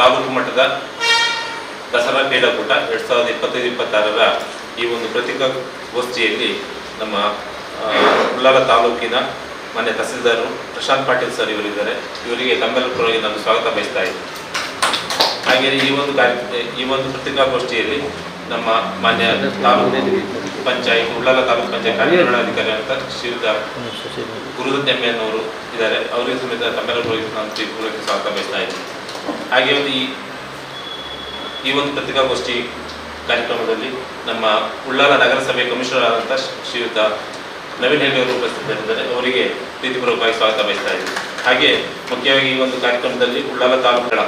ತಾಲೂಕು ಮಟ್ಟದ ದಸರಾ ಕ್ರೀಡಾಕೂಟ ಎರಡ್ ಸಾವಿರದ ಇಪ್ಪತ್ತೈದು, ಇಪ್ಪತ್ತಾರರ ಈ ಒಂದು ಪತ್ರಿಕಾಗೋಷ್ಠಿಯಲ್ಲಿ ನಮ್ಮ ಉಳ್ಳಾಲ ತಾಲೂಕಿನ ಮಾನ್ಯ ತಹಸೀಲ್ದಾರರು ಪ್ರಶಾಂತ್ ಪಾಟೀಲ್ ಸರ್ ಇವರಿದ್ದಾರೆ. ಇವರಿಗೆ ತಮ್ಮೆಲ್ಲರೂ ಪರವಾಗಿ ನಾನು ಸ್ವಾಗತ ಬಯಸ್ತಾ ಇದ್ದೀನಿ. ಹಾಗೆಯೇ ಈ ಒಂದು ಕಾರ್ಯ, ಈ ಒಂದು ಪತ್ರಿಕಾಗೋಷ್ಠಿಯಲ್ಲಿ ನಮ್ಮ ಮಾನ್ಯ ತಾಲೂಕು ಪಂಚಾಯತ್ ಉಳ್ಳಾಲ ತಾಲೂಕು ಪಂಚಾಯತ್ ಕಾರ್ಯನಿರ್ವಹಣಾಧಿಕಾರಿ ಅಂತ ಶ್ರೀಯುತ ಗುರುದತ್ ಎಂ ಎನ್ ಅವರು ಇದ್ದಾರೆ. ಅವರಿಗೆ ಸಮೇತ ತಮ್ಮೆಲ್ಲರೂ ನಾನು ಪೂರ್ವಕ್ಕೆ ಸ್ವಾಗತ ಬಯಸ್ತಾ ಇದ್ದೀನಿ. ಹಾಗೆ ಒಂದು ಈ ಈ ಒಂದು ಪತ್ರಿಕಾಗೋಷ್ಠಿ ಕಾರ್ಯಕ್ರಮದಲ್ಲಿ ನಮ್ಮ ಉಳ್ಳಾಲ ನಗರಸಭೆ ಕಮಿಷನರ್ ಆದಂಥ ಶ್ರೀಯುತ ನವೀನ್ ಹೆಗ್ಡೆ ಅವರು ಉಪಸ್ಥಿತರಿದ್ದಾರೆ. ಅವರಿಗೆ ಪ್ರೀತಿಪೂರ್ವಕವಾಗಿ ಸ್ವಾಗತ ಬಯಸ್ತಾ ಇದ್ದೀವಿ ಹಾಗೆ ಮುಖ್ಯವಾಗಿ ಈ ಒಂದು ಕಾರ್ಯಕ್ರಮದಲ್ಲಿ ಉಳ್ಳಾಲ ತಾಲೂಕುಗಳ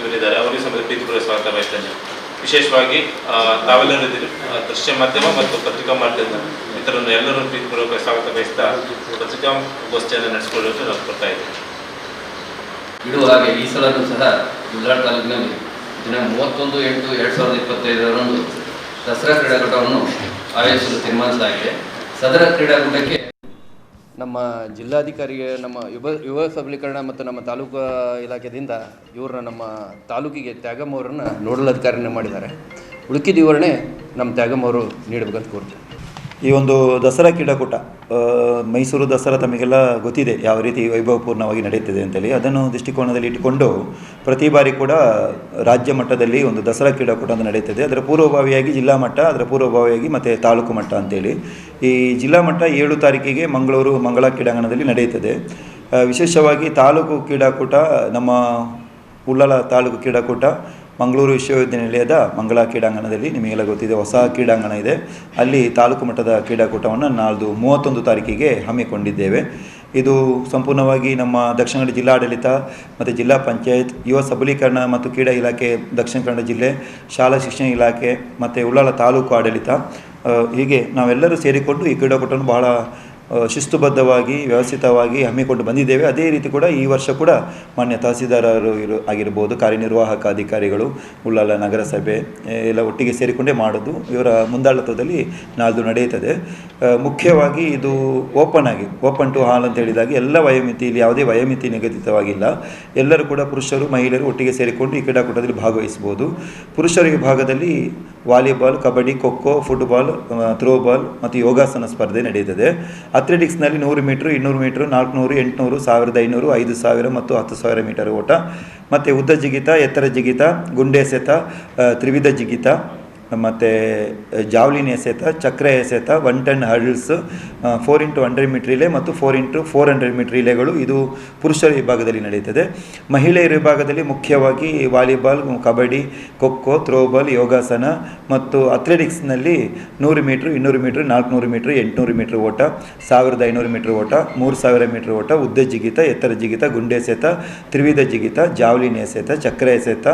ಇವರಿದ್ದಾರೆ. ಅವರಿಗೆ ಸಮೇತ ಪ್ರೀತಿಪೂರ್ವಕ ಸ್ವಾಗತ ಬಯಸ್ತೇನೆ ವಿಶೇಷವಾಗಿ ತಾವೆಲ್ಲರೂ ದೃಶ್ಯ ಮಾಧ್ಯಮ ಮತ್ತು ಪತ್ರಿಕಾ ಮಾಧ್ಯಮ ಇತರನ್ನು ಎಲ್ಲರೂ ಪ್ರೀತಿಪೂರ್ವಕ ಸ್ವಾಗತ ಬಯಸ್ತಾ ಪತ್ರಿಕಾಗೋಷ್ಠಿಯನ್ನು ನಡೆಸಿಕೊಳ್ಳುವುದು ನಾವು ಕೊಡ್ತಾ ಇದ್ದೀನಿ ಇಡುವ ಹಾಗೆ ಈ ಸಲನೂ ಸಹ ಗುಜರಾತ್ ತಾಲೂಕಿನಲ್ಲಿ ದಿನ ಮೂವತ್ತೊಂದು ಎಂಟು ಎರಡು ಸಾವಿರದ ಇಪ್ಪತ್ತೈದರಂದು ದಸರಾ ಕ್ರೀಡಾಕೂಟವನ್ನು ಆಯೋಜಿಸಲು ತೀರ್ಮಾನಿಸಲಾಗಿದೆ. ಸದರ ಕ್ರೀಡಾಕೂಟಕ್ಕೆ ನಮ್ಮ ಜಿಲ್ಲಾಧಿಕಾರಿಗೆ, ನಮ್ಮ ಯುವ ಯುವ ಸಬಲೀಕರಣ ಮತ್ತು ನಮ್ಮ ತಾಲೂಕು ಇಲಾಖೆಯಿಂದ ಇವ್ರನ್ನ ನಮ್ಮ ತಾಲೂಕಿಗೆ ತ್ಯಾಗಮ್ಮ ಅವರನ್ನು ನೋಡಲ್ ಅಧಿಕಾರಿನ ಮಾಡಿದ್ದಾರೆ. ಉಳುಕಿದ ವಿವರಣೆ ನಮ್ಮ ತ್ಯಾಗಮ್ಮವರು ನೀಡಬೇಕಂತ ಕೋರ್ತೀವಿ ಈ ಒಂದು ದಸರಾ ಕ್ರೀಡಾಕೂಟ ಮೈಸೂರು ದಸರಾ ತಮಗೆಲ್ಲ ಗೊತ್ತಿದೆ ಯಾವ ರೀತಿ ವೈಭವಪೂರ್ಣವಾಗಿ ನಡೆಯುತ್ತದೆ ಅಂತೇಳಿ. ಅದನ್ನು ದೃಷ್ಟಿಕೋನದಲ್ಲಿ ಇಟ್ಟುಕೊಂಡು ಪ್ರತಿ ಬಾರಿ ಕೂಡ ರಾಜ್ಯ ಮಟ್ಟದಲ್ಲಿ ಒಂದು ದಸರಾ ಕ್ರೀಡಾಕೂಟ ಅಂತ ನಡೆಯುತ್ತದೆ. ಅದರ ಪೂರ್ವಭಾವಿಯಾಗಿ ಜಿಲ್ಲಾ ಮಟ್ಟ, ಅದರ ಪೂರ್ವಭಾವಿಯಾಗಿ ಮತ್ತು ತಾಲೂಕು ಮಟ್ಟ ಅಂತೇಳಿ. ಈ ಜಿಲ್ಲಾ ಮಟ್ಟ ಏಳು ತಾರೀಕಿಗೆ ಮಂಗಳೂರು ಮಂಗಳ ಕ್ರೀಡಾಂಗಣದಲ್ಲಿ ನಡೆಯುತ್ತದೆ. ವಿಶೇಷವಾಗಿ ತಾಲೂಕು ಕ್ರೀಡಾಕೂಟ ನಮ್ಮ ಉಳ್ಳಾಲ ತಾಲೂಕು ಕ್ರೀಡಾಕೂಟ ಮಂಗಳೂರು ವಿಶ್ವವಿದ್ಯಾನಿಲಯದ ಮಂಗಳ ಕ್ರೀಡಾಂಗಣದಲ್ಲಿ ನಿಮಗೆಲ್ಲ ಗೊತ್ತಿದೆ, ಹೊಸ ಕ್ರೀಡಾಂಗಣ ಇದೆ. ಅಲ್ಲಿ ತಾಲೂಕು ಮಟ್ಟದ ಕ್ರೀಡಾಕೂಟವನ್ನು ನಾಳ್ದು ಮೂವತ್ತೊಂದು ತಾರೀಕಿಗೆ ಹಮ್ಮಿಕೊಂಡಿದ್ದೇವೆ. ಇದು ಸಂಪೂರ್ಣವಾಗಿ ನಮ್ಮ ದಕ್ಷಿಣ ಕನ್ನಡ ಜಿಲ್ಲಾಡಳಿತ ಮತ್ತು ಜಿಲ್ಲಾ ಪಂಚಾಯತ್, ಯುವ ಸಬಲೀಕರಣ ಮತ್ತು ಕ್ರೀಡಾ ಇಲಾಖೆ, ದಕ್ಷಿಣ ಕನ್ನಡ ಜಿಲ್ಲೆ, ಶಾಲಾ ಶಿಕ್ಷಣ ಇಲಾಖೆ ಮತ್ತು ಉಳ್ಳಾಲ ತಾಲೂಕು ಆಡಳಿತ. ಹೀಗೆ ನಾವೆಲ್ಲರೂ ಸೇರಿಕೊಂಡು ಈ ಕ್ರೀಡಾಕೂಟವನ್ನು ಬಹಳ ಶಿಸ್ತುಬದ್ಧವಾಗಿ, ವ್ಯವಸ್ಥಿತವಾಗಿ ಹಮ್ಮಿಕೊಂಡು ಬಂದಿದ್ದೇವೆ. ಅದೇ ರೀತಿ ಕೂಡ ಈ ವರ್ಷ ಕೂಡ ಮಾನ್ಯ ತಹಸೀಲ್ದಾರರು ಇರು, ಆಗಿರ್ಬೋದು, ಕಾರ್ಯನಿರ್ವಾಹಕ ಅಧಿಕಾರಿಗಳು, ಉಳ್ಳಾಲ ನಗರಸಭೆ ಎಲ್ಲ ಒಟ್ಟಿಗೆ ಸೇರಿಕೊಂಡೇ ಮಾಡೋದು ಇವರ ಮುಂದಾಳತ್ವದಲ್ಲಿ ನಾಳ್ದು ನಡೆಯುತ್ತದೆ. ಮುಖ್ಯವಾಗಿ ಇದು ಓಪನ್ ಆಗಿ, ಓಪನ್ ಟು ಹಾಲ್ ಅಂತ ಹೇಳಿದಾಗ ಎಲ್ಲ ವಯೋಮಿತಿ ಇಲ್ಲಿ ಯಾವುದೇ ವಯೋಮಿತಿ ನಿಗದಿತವಾಗಿಲ್ಲ. ಎಲ್ಲರೂ ಕೂಡ ಪುರುಷರು, ಮಹಿಳೆಯರು ಒಟ್ಟಿಗೆ ಸೇರಿಕೊಂಡು ಈ ಕ್ರೀಡಾಕೂಟದಲ್ಲಿ ಭಾಗವಹಿಸ್ಬೋದು. ಪುರುಷರ ವಿಭಾಗದಲ್ಲಿ volleyball, kabaddi, kho kho, football throwball ಮತ್ತು ಯೋಗಾಸನ ಸ್ಪರ್ಧೆ ನಡೆಯುತ್ತದೆ. ಅಥ್ಲೆಟಿಕ್ಸ್ನಲ್ಲಿ ನೂರು ಮೀಟ್ರ್, ಇನ್ನೂರು ಮೀಟ್ರ್, ನಾಲ್ಕುನೂರು, ಎಂಟುನೂರು, ಸಾವಿರದ ಐನೂರು, ಐದು ಸಾವಿರ ಮತ್ತು ಹತ್ತು ಸಾವಿರ ಮೀಟರ್ ಓಟ. ಮತ್ತು ಉದ್ದ ಜಿಗಿತ, ಎತ್ತರ ಜಿಗಿತ ಗುಂಡೆಸೆತ ತ್ರಿವಿಧ ಜಿಗಿತ. ಮತ್ತು ಜಾವ್ಲಿನ್ ಎಸೆತ, ಚಕ್ರ ಎಸೆತ one ten hurdles four into hundred metre relay ಮತ್ತು four into four hundred metre ರಿಲೇಗಳು ಇದು ಪುರುಷರ ವಿಭಾಗದಲ್ಲಿ ನಡೆಯುತ್ತದೆ. ಮಹಿಳೆಯರ ವಿಭಾಗದಲ್ಲಿ ಮುಖ್ಯವಾಗಿ ವಾಲಿಬಾಲ್, ಕಬಡ್ಡಿ, ಖೋಖೋ, ಥ್ರೋಬಾಲ್, ಯೋಗಾಸನ ಮತ್ತು ಅಥ್ಲೆಟಿಕ್ಸ್ನಲ್ಲಿ ನೂರು ಮೀಟ್ರ್ ಇನ್ನೂರು ಮೀಟ್ರ್ ನಾಲ್ಕುನೂರು ಮೀಟ್ರ್ ಎಂಟುನೂರು ಮೀಟ್ರ್ ಓಟ, ಸಾವಿರದ ಐನೂರು ಮೀಟ್ರ್ ಓಟ, ಮೂರು ಸಾವಿರ ಮೀಟ್ರ್ ಓಟ, ಉದ್ದ ಜಿಗಿತ, ಎತ್ತರ ಜಿಗಿತ, ಗುಂಡೆ ಎಸೆತ, ತ್ರಿವಿಧ ಜಿಗಿತ, ಜಾವ್ಲಿನ್ ಎಸೆತ, ಚಕ್ರ ಎಸೆತ,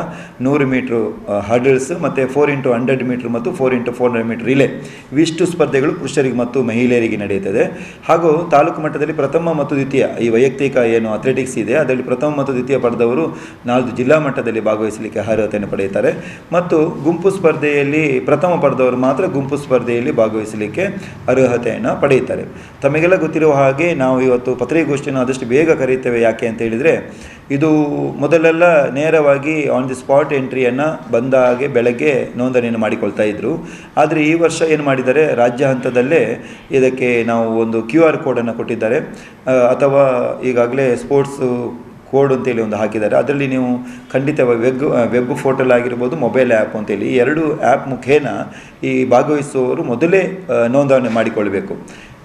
ನೂರು ಮೀಟ್ರ್ ಹರ್ಡಲ್ಸ್ ಮತ್ತು ಫೋರ್ ಇಂಟು ಹಂಡ್ರೆಡ್ ಮೀಟ್ರ್ ಮತ್ತು four into four hundred metre relay ಇವಿಷ್ಟು ಸ್ಪರ್ಧೆಗಳು ಪುರುಷರಿಗೆ ಮತ್ತು ಮಹಿಳೆಯರಿಗೆ ನಡೆಯುತ್ತದೆ. ಹಾಗೂ ತಾಲೂಕು ಮಟ್ಟದಲ್ಲಿ ಪ್ರಥಮ ಮತ್ತು ದ್ವಿತೀಯ ಈ ವೈಯಕ್ತಿಕ ಏನು ಅಥ್ಲೆಟಿಕ್ಸ್ ಇದೆ, ಅದರಲ್ಲಿ ಪ್ರಥಮ ಮತ್ತು ದ್ವಿತೀಯ ಪಡೆದವರು ನಾಲ್ಕು ಜಿಲ್ಲಾ ಮಟ್ಟದಲ್ಲಿ ಭಾಗವಹಿಸಲಿಕ್ಕೆ ಅರ್ಹತೆಯನ್ನು ಪಡೆಯುತ್ತಾರೆ. ಮತ್ತು ಗುಂಪು ಸ್ಪರ್ಧೆಯಲ್ಲಿ ಪ್ರಥಮ ಪಡೆದವರು ಮಾತ್ರ ಗುಂಪು ಸ್ಪರ್ಧೆಯಲ್ಲಿ ಭಾಗವಹಿಸಲಿಕ್ಕೆ ಅರ್ಹತೆಯನ್ನು ಪಡೆಯುತ್ತಾರೆ. ತಮಗೆಲ್ಲ ಗೊತ್ತಿರುವ ಹಾಗೆ ನಾವು ಇವತ್ತು ಪತ್ರಿಕಾಗೋಷ್ಠಿಯನ್ನು ಆದಷ್ಟು ಬೇಗ ಕರೆಯುತ್ತೇವೆ ಯಾಕೆ ಅಂತ ಹೇಳಿದರೆ ಇದು ಮೊದಲೆಲ್ಲ ನೇರವಾಗಿ ಆನ್ ದಿ ಸ್ಪಾಟ್ ಎಂಟ್ರಿಯನ್ನು ಬಂದ ಹಾಗೆ ಬೆಳಗ್ಗೆ ನೋಂದಣಿಯನ್ನು ಮಾಡಿಕೊಳ್ತಾ ಇದ್ದರು ಆದರೆ ಈ ವರ್ಷ ಏನು ಮಾಡಿದ್ದಾರೆ? ರಾಜ್ಯ ಹಂತದಲ್ಲೇ ಇದಕ್ಕೆ ನಾವು ಒಂದು ಕ್ಯೂ ಆರ್ ಕೋಡನ್ನು ಕೊಟ್ಟಿದ್ದಾರೆ. ಅಥವಾ ಈಗಾಗಲೇ ಸ್ಪೋರ್ಟ್ಸು ಕೋಡ್ ಅಂತೇಳಿ ಒಂದು ಹಾಕಿದ್ದಾರೆ. ಅದರಲ್ಲಿ ನೀವು ಖಂಡಿತ ವೆಬ್ ವೆಬ್ ಫೋಟಲ್ ಆಗಿರ್ಬೋದು ಮೊಬೈಲ್ ಆ್ಯಪ್ ಅಂತೇಳಿ ಈ ಎರಡು ಆ್ಯಪ್ ಮುಖೇನ ಈ ಭಾಗವಹಿಸುವವರು ಮೊದಲೇ ನೋಂದಣಿ ಮಾಡಿಕೊಳ್ಬೇಕು.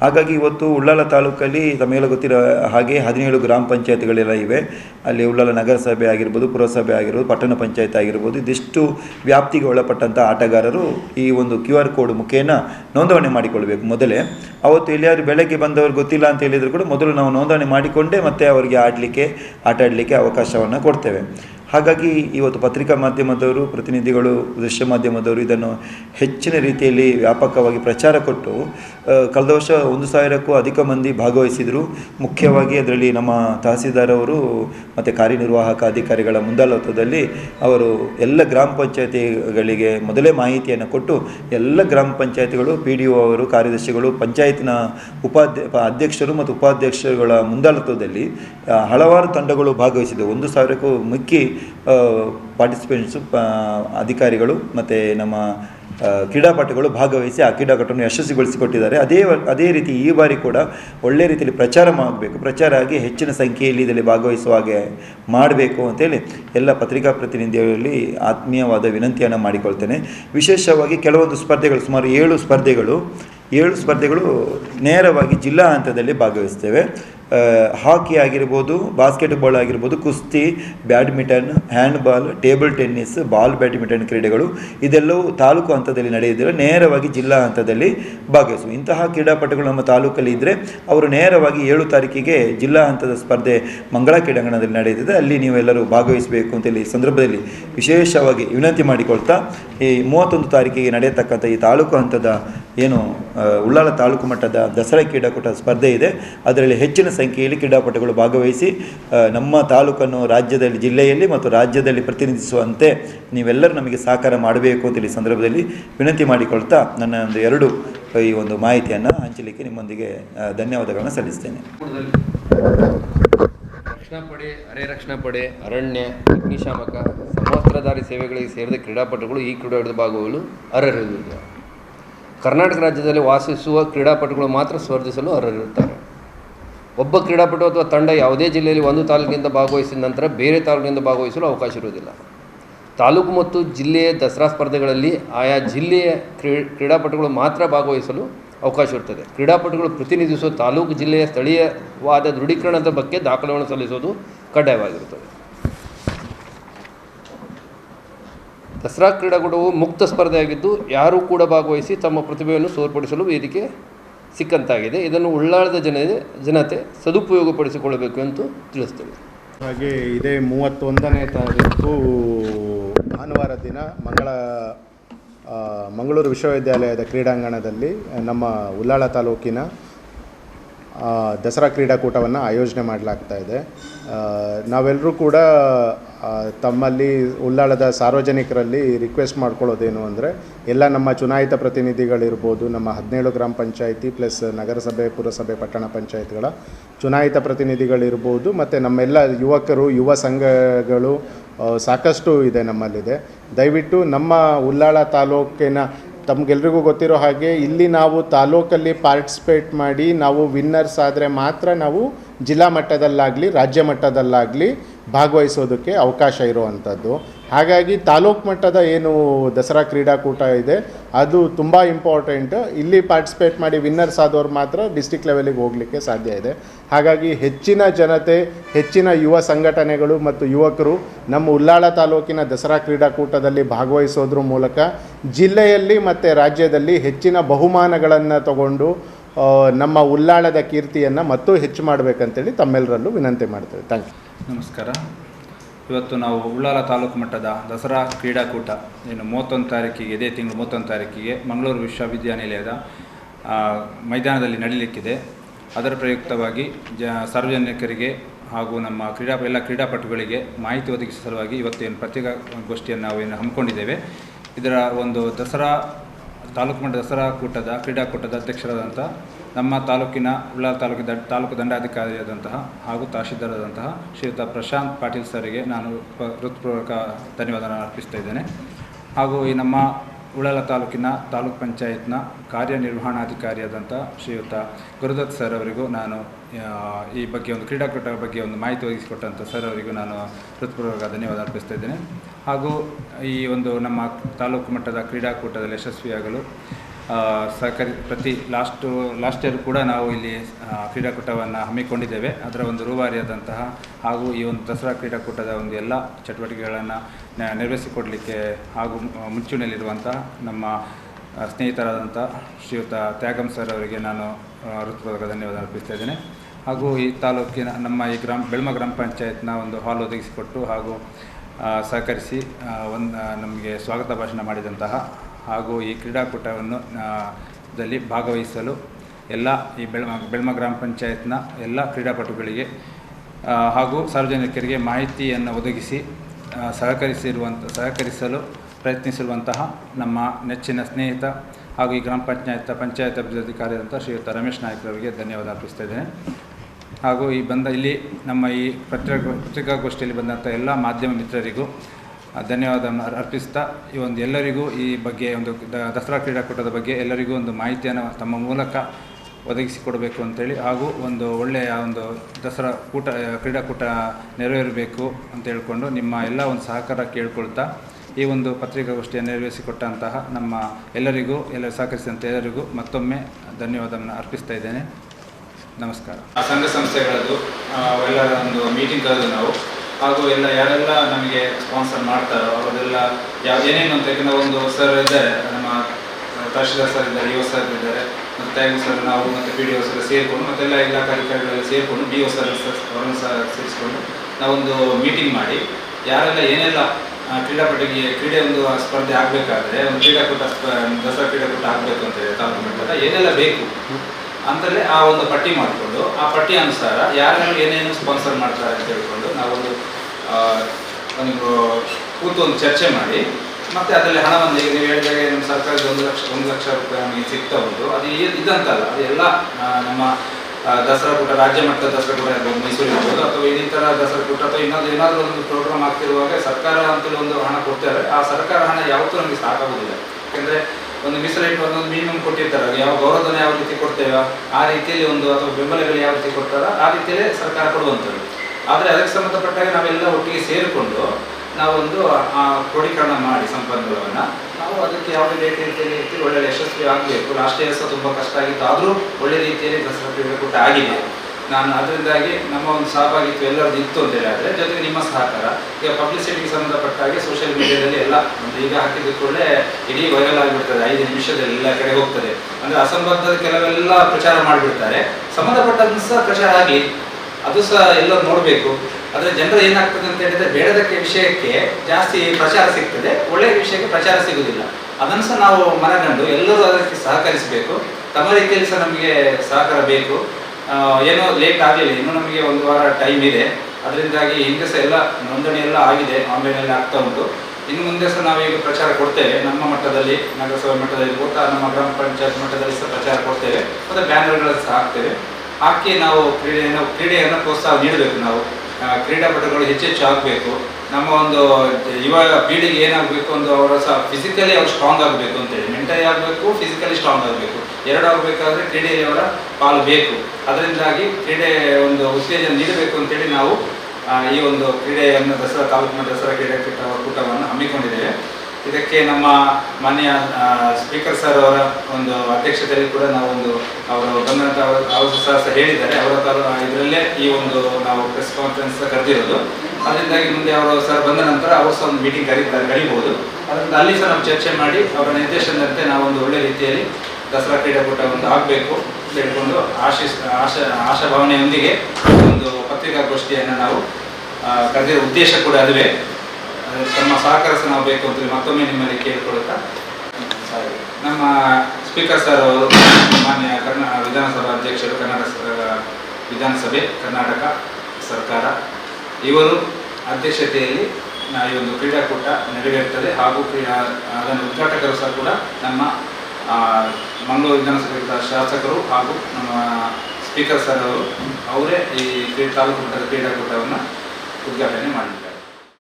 ಹಾಗಾಗಿ ಇವತ್ತು ಉಳ್ಳಾಲ ತಾಲೂಕಲ್ಲಿ ತಮಗೆಲ್ಲ ಗೊತ್ತಿರೋ ಹಾಗೆ ಹದಿನೇಳು ಗ್ರಾಮ ಪಂಚಾಯತ್ಗಳೆಲ್ಲ ಇವೆ. ಅಲ್ಲಿ ಉಳ್ಳಾಲ ನಗರಸಭೆ ಆಗಿರ್ಬೋದು, ಪುರಸಭೆ ಆಗಿರ್ಬೋದು, ಪಟ್ಟಣ ಪಂಚಾಯತ್ ಆಗಿರ್ಬೋದು, ಇದಿಷ್ಟು ವ್ಯಾಪ್ತಿಗೆ ಒಳಪಟ್ಟಂಥ ಆಟಗಾರರು ಈ ಒಂದು ಕ್ಯೂ ಆರ್ ಕೋಡ್ ಮುಖೇನ ನೋಂದಣಿ ಮಾಡಿಕೊಳ್ಬೇಕು ಮೊದಲೇ. ಅವತ್ತು ಎಲ್ಲಿಯಾದ್ರೂ ಬೆಳಗ್ಗೆ ಬಂದವರು ಗೊತ್ತಿಲ್ಲ ಅಂತ ಹೇಳಿದ್ರು ಕೂಡ ಮೊದಲು ನಾವು ನೋಂದಣಿ ಮಾಡಿಕೊಂಡೇ ಮತ್ತೆ ಅವರಿಗೆ ಆಡಲಿಕ್ಕೆ ಆಟ ಆಡಲಿಕ್ಕೆ ಅವಕಾಶವನ್ನು ಕೊಡ್ತೇವೆ. ಹಾಗಾಗಿ ಇವತ್ತು ಪತ್ರಿಕಾ ಮಾಧ್ಯಮದವರು, ಪ್ರತಿನಿಧಿಗಳು, ದೃಶ್ಯ ಮಾಧ್ಯಮದವರು ಇದನ್ನು ಹೆಚ್ಚಿನ ರೀತಿಯಲ್ಲಿ ವ್ಯಾಪಕವಾಗಿ ಪ್ರಚಾರ ಕೊಟ್ಟು ಕಳೆದ ವರ್ಷ ಒಂದು ಸಾವಿರಕ್ಕೂ ಅಧಿಕ ಮಂದಿ ಭಾಗವಹಿಸಿದರು. ಮುಖ್ಯವಾಗಿ ಅದರಲ್ಲಿ ನಮ್ಮ ತಹಸೀಲ್ದಾರ್ ಅವರು ಮತ್ತು ಕಾರ್ಯನಿರ್ವಾಹಕ ಅಧಿಕಾರಿಗಳ ಮುಂದಾಳತ್ವದಲ್ಲಿ ಅವರು ಎಲ್ಲ ಗ್ರಾಮ ಪಂಚಾಯತಿಗಳಿಗೆ ಮೊದಲೇ ಮಾಹಿತಿಯನ್ನು ಕೊಟ್ಟು, ಎಲ್ಲ ಗ್ರಾಮ ಪಂಚಾಯತಿಗಳು, ಪಿ ಡಿ ಒ ಅವರು, ಕಾರ್ಯದರ್ಶಿಗಳು, ಪಂಚಾಯತ್ನ ಉಪಾಧ್ಯ, ಅಧ್ಯಕ್ಷರು ಮತ್ತು ಉಪಾಧ್ಯಕ್ಷರುಗಳ ಮುಂದಾಳತ್ವದಲ್ಲಿ ಹಲವಾರು ತಂಡಗಳು ಭಾಗವಹಿಸಿದವು ಒಂದು ಸಾವಿರಕ್ಕೂ ಮಿಕ್ಕಿ ಪಾರ್ಟಿಸಿಪೆಂಟ್ಸು ಅಧಿಕಾರಿಗಳು ಮತ್ತು ನಮ್ಮ ಕ್ರೀಡಾಪಟುಗಳು ಭಾಗವಹಿಸಿ ಆ ಕ್ರೀಡಾಕೂಟವನ್ನು ಯಶಸ್ವಿಗೊಳಿಸಿಕೊಟ್ಟಿದ್ದಾರೆ. ಅದೇ ಅದೇ ರೀತಿ ಈ ಬಾರಿ ಕೂಡ ಒಳ್ಳೆಯ ರೀತಿಯಲ್ಲಿ ಪ್ರಚಾರ ಮಾಡಬೇಕು. ಪ್ರಚಾರ ಆಗಿ ಹೆಚ್ಚಿನ ಸಂಖ್ಯೆಯಲ್ಲಿ ಇದರಲ್ಲಿ ಭಾಗವಹಿಸುವ ಹಾಗೆ ಮಾಡಬೇಕು ಅಂತೇಳಿ ಎಲ್ಲ ಪತ್ರಿಕಾ ಪ್ರತಿನಿಧಿಗಳಲ್ಲಿ ಆತ್ಮೀಯವಾದ ವಿನಂತಿಯನ್ನು ಮಾಡಿಕೊಳ್ತೇನೆ. ವಿಶೇಷವಾಗಿ ಕೆಲವೊಂದು ಸ್ಪರ್ಧೆಗಳು, ಸುಮಾರು ಏಳು ಸ್ಪರ್ಧೆಗಳು ಏಳು ಸ್ಪರ್ಧೆಗಳು ನೇರವಾಗಿ ಜಿಲ್ಲಾ ಹಂತದಲ್ಲಿ ಭಾಗವಹಿಸ್ತೇವೆ. ಹಾಕಿ ಆಗಿರ್ಬೋದು ಬಾಸ್ಕೆಟ್ಬಾಲ್ ಆಗಿರ್ಬೋದು, ಕುಸ್ತಿ badminton handball table tennis ball badminton ಕ್ರೀಡೆಗಳು ಇದೆಲ್ಲವೂ ತಾಲೂಕು ಹಂತದಲ್ಲಿ ನಡೆಯುತ್ತಿಲ್ಲ ನೇರವಾಗಿ ಜಿಲ್ಲಾ ಹಂತದಲ್ಲಿ ಭಾಗವಹಿಸುವ. ಇಂತಹ ಕ್ರೀಡಾಪಟುಗಳು ನಮ್ಮ ತಾಲೂಕಲ್ಲಿ ಇದ್ದರೆ ಅವರು ನೇರವಾಗಿ ಏಳು ತಾರೀಕಿಗೆ ಜಿಲ್ಲಾ ಹಂತದ ಸ್ಪರ್ಧೆ ಮಂಗಳ ಕ್ರೀಡಾಂಗಣದಲ್ಲಿ ನಡೆಯುತ್ತಿದೆ. ಅಲ್ಲಿ ನೀವೆಲ್ಲರೂ ಭಾಗವಹಿಸಬೇಕು ಅಂತೇಳಿ ಸಂದರ್ಭದಲ್ಲಿ ವಿಶೇಷವಾಗಿ ವಿನಂತಿ ಮಾಡಿಕೊಳ್ತಾ ಈ ಮೂವತ್ತೊಂದು ತಾರೀಕಿಗೆ ನಡೆಯತಕ್ಕಂಥ ಈ ತಾಲೂಕು ಹಂತದ ಏನು ಉಳ್ಳಾಲ ತಾಲೂಕು ಮಟ್ಟದ ದಸರಾ ಕ್ರೀಡಾಕೂಟ ಸ್ಪರ್ಧೆ ಇದೆ. ಅದರಲ್ಲಿ ಹೆಚ್ಚಿನ ಸಂಖ್ಯೆಯಲ್ಲಿ ಕ್ರೀಡಾಪಟುಗಳು ಭಾಗವಹಿಸಿ ನಮ್ಮ ತಾಲೂಕನ್ನು ರಾಜ್ಯದಲ್ಲಿ, ಜಿಲ್ಲೆಯಲ್ಲಿ ಮತ್ತು ರಾಜ್ಯದಲ್ಲಿ ಪ್ರತಿನಿಧಿಸುವಂತೆ ನೀವೆಲ್ಲರೂ ನಮಗೆ ಸಹಕಾರ ಮಾಡಬೇಕು ಅಂತೇಳಿ ಈ ಸಂದರ್ಭದಲ್ಲಿ ವಿನಂತಿ ಮಾಡಿಕೊಳ್ತಾ ನನ್ನ ಒಂದು ಎರಡು, ಈ ಒಂದು ಮಾಹಿತಿಯನ್ನು ಹಂಚಲಿಕ್ಕೆ ನಿಮ್ಮೊಂದಿಗೆ ಧನ್ಯವಾದಗಳನ್ನು ಸಲ್ಲಿಸ್ತೇನೆ. ರಕ್ಷಣಾ ಪಡೆ, ಅರೆ ರಕ್ಷಣಾ ಪಡೆ, ಅರಣ್ಯ, ಅಗ್ನಿಶಾಮಕ ಸಮವಸ್ತ್ರಧಾರಿ ಸೇವೆಗಳಿಗೆ ಸೇರಿದ ಕ್ರೀಡಾಪಟುಗಳು ಈ ಕ್ರೀಡಾಟದ ಭಾಗವಹಿಸಲು ಅರ್ಹರಿರುವುದಿಲ್ಲ ಕರ್ನಾಟಕ ರಾಜ್ಯದಲ್ಲಿ ವಾಸಿಸುವ ಕ್ರೀಡಾಪಟುಗಳು ಮಾತ್ರ ಸ್ಪರ್ಧಿಸಲು ಅರ್ಹರಿರುತ್ತಾರೆ. ಒಬ್ಬ ಕ್ರೀಡಾಪಟು ಅಥವಾ ತಂಡ ಯಾವುದೇ ಜಿಲ್ಲೆಯಲ್ಲಿ ಒಂದು ತಾಲೂಕಿನಿಂದ ಭಾಗವಹಿಸಿದ ನಂತರ ಬೇರೆ ತಾಲೂಕಿನಿಂದ ಭಾಗವಹಿಸಲು ಅವಕಾಶ ಇರುವುದಿಲ್ಲ. ತಾಲೂಕು ಮತ್ತು ಜಿಲ್ಲೆಯ ದಸರಾ ಸ್ಪರ್ಧೆಗಳಲ್ಲಿ ಆಯಾ ಜಿಲ್ಲೆಯ ಕ್ರೀ, ಕ್ರೀಡಾಪಟುಗಳು ಮಾತ್ರ ಭಾಗವಹಿಸಲು ಅವಕಾಶ ಇರುತ್ತದೆ. ಕ್ರೀಡಾಪಟುಗಳು ಪ್ರತಿನಿಧಿಸುವ ತಾಲೂಕು ಜಿಲ್ಲೆಯ ಸ್ಥಳೀಯವಾದ ದೃಢೀಕರಣದ ಬಗ್ಗೆ ದಾಖಲೆಗಳನ್ನು ಸಲ್ಲಿಸುವುದು ಕಡ್ಡಾಯವಾಗಿರುತ್ತದೆ. ದಸರಾ ಕ್ರೀಡಾಕೂಟವು ಮುಕ್ತ ಸ್ಪರ್ಧೆಯಾಗಿದ್ದು ಯಾರೂ ಕೂಡ ಭಾಗವಹಿಸಿ ತಮ್ಮ ಪ್ರತಿಭೆಯನ್ನು ಸೋರ್ಪಡಿಸಲು ವೇದಿಕೆ ಸಿಕ್ಕಂತಾಗಿದೆ. ಇದನ್ನು ಉಳ್ಳಾಳದ ಜನ, ಜನತೆ ಸದುಪಯೋಗಪಡಿಸಿಕೊಳ್ಳಬೇಕು ಎಂದು ತಿಳಿಸ್ತೇವೆ ಹಾಗೆ ಇದೇ ಮೂವತ್ತೊಂದನೇ ತಾರೀಕು ಭಾನುವಾರ ದಿನ ಮಂಗಳ ಮಂಗಳೂರು ವಿಶ್ವವಿದ್ಯಾಲಯದ ಕ್ರೀಡಾಂಗಣದಲ್ಲಿ ನಮ್ಮ ಉಳ್ಳಾಳ ತಾಲೂಕಿನ ದಸರಾ ಕ್ರೀಡಾಕೂಟವನ್ನು ಆಯೋಜನೆ ಮಾಡಲಾಗ್ತಾ ಇದೆ. ನಾವೆಲ್ಲರೂ ಕೂಡ ತಮ್ಮಲ್ಲಿ ಉಳ್ಳಾಳದ ಸಾರ್ವಜನಿಕರಲ್ಲಿ ರಿಕ್ವೆಸ್ಟ್ ಮಾಡ್ಕೊಳ್ಳೋದೇನು ಅಂದರೆ, ಎಲ್ಲ ನಮ್ಮ ಚುನಾಯಿತ ಪ್ರತಿನಿಧಿಗಳಿರ್ಬೋದು, ನಮ್ಮ ಹದಿನೇಳು ಗ್ರಾಮ ಪಂಚಾಯಿತಿ ಪ್ಲಸ್ ನಗರಸಭೆ, ಪುರಸಭೆ, ಪಟ್ಟಣ ಪಂಚಾಯತ್ಗಳ ಚುನಾಯಿತ ಪ್ರತಿನಿಧಿಗಳಿರ್ಬೋದು, ಮತ್ತು ನಮ್ಮೆಲ್ಲ ಯುವಕರು, ಯುವ ಸಂಘಗಳು ಸಾಕಷ್ಟು ಇದೆ ನಮ್ಮಲ್ಲಿದೆ. ದಯವಿಟ್ಟು ನಮ್ಮ ಉಳ್ಳಾಳ ತಾಲೂಕಿನ ತಮಗೆಲ್ರಿಗೂ ಗೊತ್ತಿರೋ ಹಾಗೆ, ಇಲ್ಲಿ ನಾವು ತಾಲೂಕಲ್ಲಿ ಪಾರ್ಟಿಸಿಪೇಟ್ ಮಾಡಿ, ನಾವು ವಿನ್ನರ್ಸ್ ಆದರೆ ಮಾತ್ರ ನಾವು ಜಿಲ್ಲಾ ಮಟ್ಟದಲ್ಲಾಗಲಿ, ರಾಜ್ಯ ಮಟ್ಟದಲ್ಲಾಗಲಿ ಭಾಗವಹಿಸೋದಕ್ಕೆ ಅವಕಾಶ ಇರುವಂಥದ್ದು. ಹಾಗಾಗಿ ತಾಲೂಕು ಮಟ್ಟದ ಏನು ದಸರಾ ಕ್ರೀಡಾಕೂಟ ಇದೆ, ಅದು ತುಂಬ ಇಂಪಾರ್ಟೆಂಟ್ ಇಲ್ಲಿ ಪಾರ್ಟಿಸಿಪೇಟ್ ಮಾಡಿ ವಿನ್ನರ್ಸ್ ಆದವ್ರು ಮಾತ್ರ ಡಿಸ್ಟಿಕ್ ಲೆವೆಲಿಗೆ ಹೋಗಲಿಕ್ಕೆ ಸಾಧ್ಯ ಇದೆ. ಹಾಗಾಗಿ ಹೆಚ್ಚಿನ ಜನತೆ, ಹೆಚ್ಚಿನ ಯುವ ಸಂಘಟನೆಗಳು ಮತ್ತು ಯುವಕರು ನಮ್ಮ ಉಲ್ಲಾಳ ತಾಲೂಕಿನ ದಸರಾ ಕ್ರೀಡಾಕೂಟದಲ್ಲಿ ಭಾಗವಹಿಸೋದ್ರ ಮೂಲಕ ಜಿಲ್ಲೆಯಲ್ಲಿ ಮತ್ತು ರಾಜ್ಯದಲ್ಲಿ ಹೆಚ್ಚಿನ ಬಹುಮಾನಗಳನ್ನು ತಗೊಂಡು ನಮ್ಮ ಉಲ್ಲಾಳದ ಕೀರ್ತಿಯನ್ನು ಮತ್ತೂ ಹೆಚ್ಚು ಮಾಡಬೇಕಂತೇಳಿ ತಮ್ಮೆಲ್ಲರಲ್ಲೂ ವಿನಂತಿ ಮಾಡ್ತೇವೆ. ಥ್ಯಾಂಕ್ ಯು ನಮಸ್ಕಾರ. ಇವತ್ತು ನಾವು ಉಳ್ಳಾಲ ತಾಲೂಕು ಮಟ್ಟದ ದಸರಾ ಕ್ರೀಡಾಕೂಟ ಏನು ಮೂವತ್ತೊಂದು ತಾರೀಕಿಗೆ, ಇದೇ ತಿಂಗಳು ಮೂವತ್ತೊಂದು ತಾರೀಕಿಗೆ ಮಂಗಳೂರು ವಿಶ್ವವಿದ್ಯಾನಿಲಯದ ಮೈದಾನದಲ್ಲಿ ನಡೀಲಿಕ್ಕಿದೆ. ಅದರ ಪ್ರಯುಕ್ತವಾಗಿ ಜ, ಸಾರ್ವಜನಿಕರಿಗೆ ಹಾಗೂ ನಮ್ಮ ಕ್ರೀಡಾ, ಎಲ್ಲ ಕ್ರೀಡಾಪಟುಗಳಿಗೆ ಮಾಹಿತಿ ಒದಗಿಸುವ ಸಲುವಾಗಿ ಇವತ್ತೇನು ಪತ್ರಿಕಾಗೋಷ್ಠಿಯನ್ನು ನಾವು ಏನು ಹಮ್ಮಿಕೊಂಡಿದ್ದೇವೆ. ಇದರ ಒಂದು ದಸರಾ ತಾಲೂಕು ಮಟ್ಟದ ದಸರಾ ಕೂಟದ, ಕ್ರೀಡಾಕೂಟದ ಅಧ್ಯಕ್ಷರಾದಂಥ, ನಮ್ಮ ತಾಲೂಕಿನ ಉಳ್ಳಾಲ ತಾಲೂಕಿನ ತಾಲೂಕು ದಂಡಾಧಿಕಾರಿಯಾದಂತಹ ಹಾಗೂ ತಹಶೀಲ್ದಾರಾದಂತಹ ಶ್ರೀಯುತ ಪ್ರಶಾಂತ್ ಪಾಟೀಲ್ ಸರಿಗೆ ನಾನು ಹೃತ್ಪೂರ್ವಕ ಧನ್ಯವಾದ ಅರ್ಪಿಸ್ತಾ ಇದ್ದೇನೆ. ಹಾಗೂ ಈ ನಮ್ಮ ಉಳ್ಳಾಲ ತಾಲೂಕಿನ ತಾಲೂಕ್ ಪಂಚಾಯತ್ನ ಕಾರ್ಯನಿರ್ವಹಣಾಧಿಕಾರಿಯಾದಂಥ ಶ್ರೀಯುತ ಗುರುದತ್ ಸರ್ ಅವರಿಗೂ ನಾನು ಈ ಬಗ್ಗೆ ಒಂದು ಕ್ರೀಡಾಕೂಟ ಬಗ್ಗೆ ಒಂದು ಮಾಹಿತಿ ಒದಗಿಸಿಕೊಟ್ಟಂಥ ಸರ್ ಅವರಿಗೂ ನಾನು ಹೃತ್ಪೂರ್ವಕ ಧನ್ಯವಾದ ಅರ್ಪಿಸ್ತಾ ಇದ್ದೇನೆ. ಹಾಗೂ ಈ ಒಂದು ನಮ್ಮ ತಾಲೂಕು ಮಟ್ಟದ ಕ್ರೀಡಾಕೂಟದಲ್ಲಿ ಯಶಸ್ವಿಯಾಗಲು ಸಹಕರಿ ಪ್ರತಿ ಲಾಸ್ಟು ಲಾಸ್ಟ್ ಇಯರ್ ಕೂಡ ನಾವು ಇಲ್ಲಿ ಕ್ರೀಡಾಕೂಟವನ್ನು ಹಮ್ಮಿಕೊಂಡಿದ್ದೇವೆ. ಅದರ ಒಂದು ರೂವಾರಿಯಾದಂತಹ ಹಾಗೂ ಈ ಒಂದು ದಸರಾ ಕ್ರೀಡಾಕೂಟದ ಒಂದು ಎಲ್ಲ ಚಟುವಟಿಕೆಗಳನ್ನು ನೆರವೇರಿಸಿಕೊಡಲಿಕ್ಕೆ ಹಾಗೂ ಮುಂಚೂಣಿಯಲ್ಲಿರುವಂತಹ ನಮ್ಮ ಸ್ನೇಹಿತರಾದಂಥ ಶ್ರೀಯುತ ತ್ಯಾಗಂ ಸರ್ ಅವರಿಗೆ ನಾನು ಹೃತ್ಪೂರ್ವಕ ಧನ್ಯವಾದ ಅರ್ಪಿಸ್ತಾ ಇದ್ದೇನೆ. ಹಾಗೂ ಈ ತಾಲೂಕಿನ, ನಮ್ಮ ಈ ಗ್ರಾಮ, ಬೆಳ್ಮ ಗ್ರಾಮ ಪಂಚಾಯತ್ನ ಒಂದು ಹಾಲ್ ಒದಗಿಸಿಕೊಟ್ಟು ಹಾಗೂ ಸಹಕರಿಸಿ ಒಂದು ನಮಗೆ ಸ್ವಾಗತ ಭಾಷಣ ಮಾಡಿದಂತಹ ಹಾಗೂ ಈ ಕ್ರೀಡಾಕೂಟವನ್ನು ದಲ್ಲಿ ಭಾಗವಹಿಸಲು ಎಲ್ಲ ಈ ಬೆಳ್ಮ ಬೆಳ್ಮ ಗ್ರಾಮ ಪಂಚಾಯತ್ನ ಎಲ್ಲ ಕ್ರೀಡಾಪಟುಗಳಿಗೆ ಹಾಗೂ ಸಾರ್ವಜನಿಕರಿಗೆ ಮಾಹಿತಿಯನ್ನು ಒದಗಿಸಿ ಸಹಕರಿಸಿರುವಂಥ ಸಹಕರಿಸಲು ಪ್ರಯತ್ನಿಸಿರುವಂತಹ ನಮ್ಮ ನೆಚ್ಚಿನ ಸ್ನೇಹಿತ ಹಾಗೂ ಈ ಗ್ರಾಮ ಪಂಚಾಯತ್ ಪಂಚಾಯತ್ ಅಭಿವೃದ್ಧಿ ಕಾರ್ಯದಂಥ ಶ್ರೀಯುತ ರಮೇಶ್ ನಾಯ್ಕರವರಿಗೆ ಧನ್ಯವಾದ ಅರ್ಪಿಸ್ತಾ ಇದ್ದೇನೆ. ಹಾಗೂ ಈ ಬಂದ, ಇಲ್ಲಿ ನಮ್ಮ ಈ ಪತ್ರಿಕಾ, ಪತ್ರಿಕಾಗೋಷ್ಠಿಯಲ್ಲಿ ಬಂದಂಥ ಎಲ್ಲ ಮಾಧ್ಯಮ ಮಿತ್ರರಿಗೂ ಆ, ಧನ್ಯವಾದವನ್ನು ಅರ್ಪಿಸ್ತಾ ಈ ಒಂದು ಎಲ್ಲರಿಗೂ ಈ ಬಗ್ಗೆ ಒಂದು ದಸರಾ ಕ್ರೀಡಾಕೂಟದ ಬಗ್ಗೆ ಎಲ್ಲರಿಗೂ ಒಂದು ಮಾಹಿತಿಯನ್ನು ತಮ್ಮ ಮೂಲಕ ಒದಗಿಸಿಕೊಡಬೇಕು ಅಂತೇಳಿ ಹಾಗೂ ಒಂದು ಒಳ್ಳೆಯ ಒಂದು ದಸರಾ ಕೂಟ ಕ್ರೀಡಾಕೂಟ ನೆರವೇರಬೇಕು ಅಂತ ಹೇಳಿಕೊಂಡು ನಿಮ್ಮ ಎಲ್ಲ ಒಂದು ಸಹಕಾರ ಕೇಳ್ಕೊಳ್ತಾ ಈ ಒಂದು ಪತ್ರಿಕಾಗೋಷ್ಠಿಯನ್ನು ನೆರವೇರಿಸಿಕೊಟ್ಟಂತಹ ನಮ್ಮ ಎಲ್ಲರಿಗೂ ಎಲ್ಲ ಸಹಕರಿಸಿದಂಥ ಎಲ್ಲರಿಗೂ ಮತ್ತೊಮ್ಮೆ ಧನ್ಯವಾದವನ್ನು ಅರ್ಪಿಸ್ತಾ ಇದ್ದೇನೆ. ನಮಸ್ಕಾರ. ಸಂಘ ಸಂಸ್ಥೆಗಳದ್ದು ಎಲ್ಲ ಒಂದು ಮೀಟಿಂಗ್ ಕರೆದು ನಾವು ಹಾಗೂ ಎಲ್ಲ ಯಾರೆಲ್ಲ ನಮಗೆ ಸ್ಪಾನ್ಸರ್ ಮಾಡ್ತಾರೋ ಅವರೆಲ್ಲ ಯಾವ, ಏನೇನು ಅಂತ ಯಾಕಂದ್ರೆ ಒಂದು ಸರ್ ಇದ್ದಾರೆ, ನಮ್ಮ ತಹಶೀಲ್ದಾರ್ ಸರ್ ಇದ್ದಾರೆ ಇ ಸರ್ ಇದ್ದಾರೆ, ಮತ್ತೆ ಟೈಮ್ ಸರ್ ನಾವು ಮತ್ತೆ ಪಿ ಡಿ ಒ ಸರ್ ಸೇರಿಕೊಂಡು ಮತ್ತೆಲ್ಲ ಎಲ್ಲ ಕಾರ್ಯಕ್ರಮಗಳಲ್ಲಿ ಸೇರಿಕೊಂಡು ಡಿ ಒ ಸರ್, ಅವರನ್ನು ಸಹ ಸೇರಿಸ್ಕೊಂಡು ನಾವೊಂದು ಮೀಟಿಂಗ್ ಮಾಡಿ, ಯಾರೆಲ್ಲ ಏನೆಲ್ಲ ಕ್ರೀಡಾಪಟುಗೆ ಕ್ರೀಡೆ ಒಂದು ಸ್ಪರ್ಧೆ ಆಗಬೇಕಾದ್ರೆ, ಒಂದು ಕ್ರೀಡಾಕೂಟ ದಸರಾ ಕ್ರೀಡಾಕೂಟ ಆಗಬೇಕು ಅಂತ ಹೇಳಿ ತಾಲೂಕು ಮಟ್ಟದ ಏನೆಲ್ಲ ಬೇಕು ಅಂತಲೇ ಆ ಒಂದು ಪಟ್ಟಿ ಮಾಡಿಕೊಂಡು, ಆ ಪಟ್ಟಿ ಅನುಸಾರ ಯಾರು ಏನೇನು ಸ್ಪಾನ್ಸರ್ ಮಾಡ್ತಾರೆ ಅಂತ ಹೇಳ್ಕೊಂಡು ನಾವೊಂದು ಒಂದು ಕೂತು ಒಂದು ಚರ್ಚೆ ಮಾಡಿ, ಮತ್ತೆ ಅದರಲ್ಲಿ ಹಣವನ್ನು ಈಗ ನೀವು ಹೇಳಿದಾಗ ನಮ್ಮ ಸರ್ಕಾರದ ಒಂದು ಲಕ್ಷ ಒಂದು ಲಕ್ಷ ರೂಪಾಯಿ ನಮಗೆ ಸಿಗ್ತಾ ಉಂಟು. ಅದು ಇದಂತಲ್ಲ, ಅದು ಎಲ್ಲ ನಮ್ಮ ದಸರಾ ಕೂಟ, ರಾಜ್ಯ ಮಟ್ಟದ ದಸರಾ ಕೂಟ ಇರ್ಬೋದು ಮೈಸೂರು ಇರ್ಬೋದು, ಅಥವಾ ಇದೇ ಥರ ದಸರಾ ಕೂಟ, ಅಥವಾ ಇನ್ನೊಂದು, ಏನಾದರೂ ಒಂದು ಪ್ರೋಗ್ರಾಮ್ ಆಗ್ತಿರುವಾಗ ಸರ್ಕಾರ ಅಂತಲೂ ಒಂದು ಹಣ ಕೊಡ್ತಾರೆ. ಆ ಸರ್ಕಾರ ಹಣ ಯಾವತ್ತೂ ನಮಗೆ ಸಾಕಾಗುವುದಿಲ್ಲ. ಯಾಕೆಂದರೆ ಒಂದು ಮೀಸಲಿಟ್ಟು ಒಂದೊಂದು ಮಿನಿಮಮ್ ಕೊಟ್ಟಿರ್ತಾರೆ. ಯಾವ ಗೌರವಧನ ಯಾವ ರೀತಿ ಕೊಡ್ತೇವೆ ಆ ರೀತಿಯಲ್ಲಿ ಒಂದು ಅಥವಾ ಬೆಂಬಲಗಳು ಯಾವ ರೀತಿ ಕೊಡ್ತಾರೋ ಆ ರೀತಿಯಲ್ಲೇ ಸರ್ಕಾರ ಕೊಡುವಂಥದ್ದು. ಆದರೆ ಅದಕ್ಕೆ ಸಂಬಂಧಪಟ್ಟಾಗ ನಾವೆಲ್ಲ ಒಟ್ಟಿಗೆ ಸೇರಿಕೊಂಡು ನಾವೊಂದು ಆ ಕ್ರೋಢೀಕರಣ ಮಾಡಿ ಸಂಪನ್ಮೂಲವನ್ನು. ನಾವು ಅದಕ್ಕೆ ಯಾವುದೇ ರೀತಿಯಲ್ಲಿ ರೀತಿಯಲ್ಲಿ ಒಳ್ಳೆ ಯಶಸ್ವಿ ಆಗಬೇಕು. ರಾಷ್ಟ್ರೀಯ ಸಹ ತುಂಬ ಕಷ್ಟ ಆಗಿತ್ತು. ಆದರೂ ಒಳ್ಳೆ ರೀತಿಯಲ್ಲಿ ದಸರಾ ಕ್ರೀಡಾಕೂಟ ಆಗಿದೆ ನಾನು ಅದರಿಂದಾಗಿ ನಮ್ಮ ಒಂದು ಸಹಭಾಗಿತ್ವ ಎಲ್ಲರೂ ಇತ್ತು ಅಂತ ಹೇಳಿದ್ರೆ, ಜೊತೆಗೆ ನಿಮ್ಮ ಸಹಕಾರ. ಈಗ ಪಬ್ಲಿಸಿಟಿಗೆ ಸಂಬಂಧಪಟ್ಟ ಹಾಗೆ ಸೋಷಿಯಲ್ ಮೀಡಿಯಾದಲ್ಲಿ ಎಲ್ಲ ಒಂದು ಈಗ ಹಾಕಿದ ಕೂಡಲೇ ಇಡೀ ವೈರಲ್ ಆಗಿಬಿಡ್ತದೆ. ಐದು ನಿಮಿಷದಲ್ಲಿ ಎಲ್ಲ ಕಡೆ ಹೋಗ್ತದೆ. ಅಂದರೆ ಅಸಂಬದ್ಧದ ಕೆಲವೆಲ್ಲ ಪ್ರಚಾರ ಮಾಡಿಬಿಡ್ತಾರೆ. ಸಂಬಂಧಪಟ್ಟದ್ದು ಸಹ ಪ್ರಚಾರ ಆಗಲಿ, ಅದು ಸಹ ಎಲ್ಲರೂ ನೋಡಬೇಕು. ಆದರೆ ಜನರು ಏನಾಗ್ತದೆ ಅಂತ ಹೇಳಿದ್ರೆ, ಬೇಡದಕ್ಕೆ ವಿಷಯಕ್ಕೆ ಜಾಸ್ತಿ ಪ್ರಚಾರ ಸಿಗ್ತದೆ ಒಳ್ಳೆಯ ವಿಷಯಕ್ಕೆ ಪ್ರಚಾರ ಸಿಗುವುದಿಲ್ಲ ಅದನ್ನು ಸಹ ನಾವು ಮನಗಂಡು ಎಲ್ಲರೂ ಅದಕ್ಕೆ ಸಹಕರಿಸಬೇಕು. ತಮ್ಮ ರೀತಿಯಲ್ಲಿ ಸಹ ನಮಗೆ ಸಹಕಾರ ಬೇಕು. ಏನೋ ಲೇಟ್ ಆಗಲಿಲ್ಲ. ಇನ್ನೂ ನಮಗೆ ಒಂದು ವಾರ ಟೈಮ್ ಇದೆ. ಅದರಿಂದಾಗಿ ಹಿಂದೆ ಸಹ ಎಲ್ಲ ನೋಂದಣಿ ಎಲ್ಲ ಆಗಿದೆ. ಆನ್ಲೈನಲ್ಲಿ ಆಗ್ತಾ ಉಂಟು. ಇನ್ನು ಮುಂದೆ ಸಹ ನಾವೀಗ ಪ್ರಚಾರ ಕೊಡ್ತೇವೆ. ನಮ್ಮ ಮಟ್ಟದಲ್ಲಿ, ನಗರಸಭೆ ಮಟ್ಟದಲ್ಲಿ ಗೊತ್ತಾ ನಮ್ಮ ಗ್ರಾಮ ಪಂಚಾಯತ್ ಮಟ್ಟದಲ್ಲಿ ಸಹ ಪ್ರಚಾರ ಕೊಡ್ತೇವೆ. ಮತ್ತು ಬ್ಯಾನರ್ಗಳನ್ನು ಸಹ ಹಾಕ್ತೇವೆ. ಹಾಕಿ ನಾವು ಕ್ರೀಡೆಯನ್ನು ಕ್ರೀಡೆಯನ್ನು ಪ್ರೋತ್ಸಾಹ ನೀಡಬೇಕು ನಾವು. ಕ್ರೀಡಾಪಟುಗಳು ಹೆಚ್ಚೆಚ್ಚು ಆಗಬೇಕು. ನಮ್ಮ ಒಂದು ಯುವ ಪೀಳಿಗೆ ಏನಾಗಬೇಕು ಒಂದು ಅವರ ಸಹ ಫಿಸಿಕಲಿ ಅವ್ರು ಸ್ಟ್ರಾಂಗ್ ಆಗಬೇಕು ಅಂತೇಳಿ ಮೆಂಟಲಿ ಆಗಬೇಕು ಫಿಸಿಕಲಿ ಸ್ಟ್ರಾಂಗ್ ಆಗಬೇಕು. ಎರಡು ಆಗಬೇಕಾದ್ರೆ ಕ್ರೀಡೆಯಲ್ಲಿ ಅವರ ಪಾಲು ಬೇಕು. ಅದರಿಂದಾಗಿ ಕ್ರೀಡೆ ಒಂದು ಉತ್ತೇಜನ ನೀಡಬೇಕು ಅಂತೇಳಿ ನಾವು ಈ ಒಂದು ಕ್ರೀಡೆಯನ್ನು ದಸರಾ, ತಾಲೂಕಿನ ದಸರಾ ಕ್ರೀಡೆ ಕೂಟ, ಕೂಟವನ್ನು ಹಮ್ಮಿಕೊಂಡಿದ್ದೇವೆ. ಇದಕ್ಕೆ ನಮ್ಮ ಮಾನ್ಯ ಸ್ಪೀಕರ್ ಸರ್ ಅವರ ಒಂದು ಅಧ್ಯಕ್ಷತೆಯಲ್ಲಿ ಕೂಡ ನಾವೊಂದು ಅವರು ಬಂದಂಥ ಅವರು ಸಹ ಹೇಳಿದ್ದಾರೆ. ಅವರ ಇದರಲ್ಲೇ ಈ ಒಂದು ನಾವು ಪ್ರೆಸ್ ಕಾನ್ಫರೆನ್ಸ್ ಕರೆದಿರೋದು. ಅದರಿಂದಾಗಿ ಮುಂದೆ ಅವರು ಸರ್ ಬಂದ ನಂತರ ಅವರು ಸಹ ಒಂದು ಮೀಟಿಂಗ್ ಕರೀತಾರೆ ಕರೀಬಹುದು ಅದರಿಂದ ಅಲ್ಲಿ ಸಹ ನಾವು ಚರ್ಚೆ ಮಾಡಿ ಅವರ ನಿರ್ದೇಶನದಂತೆ ನಾವು ಒಂದು ಒಳ್ಳೆ ರೀತಿಯಲ್ಲಿ ದಸರಾ ಕ್ರೀಡಾಕೂಟ ಒಂದು ಆಗಬೇಕು ಅಂತ ಹೇಳ್ಕೊಂಡು ಆಶಿಸ್ ಆಶಾ ಆಶಾಭಾವನೆಯೊಂದಿಗೆ ಒಂದು ಪತ್ರಿಕಾಗೋಷ್ಠಿಯನ್ನು ನಾವು ಕರೆದಿರೋ ಉದ್ದೇಶ ಕೂಡ ಅದುವೇ ಅದು ತಮ್ಮ ಸಹಕಾರ ಸಹ ನಾವು ಬೇಕು ಅಂತ ಮತ್ತೊಮ್ಮೆ ನಿಮ್ಮಲ್ಲಿ ಕೇಳಿಕೊಳ್ಳುತ್ತಾ. ನಮ್ಮ ಸ್ಪೀಕರ್ ಸರ್ ಅವರು ಮಾನ್ಯ ಕರ್ನಾ ವಿಧಾನಸಭಾ ಅಧ್ಯಕ್ಷರು ಕನ್ನಡ ವಿಧಾನಸಭೆ, ಕರ್ನಾಟಕ ಸರ್ಕಾರ ಇವರು ಅಧ್ಯಕ್ಷತೆಯಲ್ಲಿ ಈ ಒಂದು ಕ್ರೀಡಾಕೂಟ ನೆರವೇರುತ್ತದೆ ಹಾಗೂ ಕ್ರೀಡಾ, ಅದನ್ನು ಉದ್ಘಾಟಕರು ಸಹ ಕೂಡ ನಮ್ಮ ಮಂಗಳೂರು ವಿಧಾನಸಭೆಯ ಶಾಸಕರು ಹಾಗೂ ನಮ್ಮ ಸ್ಪೀಕರ್ ಸರ್ ಅವರು, ಅವರೇ ಈ ತಾಲೂಕು ಮಟ್ಟದ ಕ್ರೀಡಾಕೂಟವನ್ನು ಉದ್ಘಾಟನೆ ಮಾಡಿದ್ದಾರೆ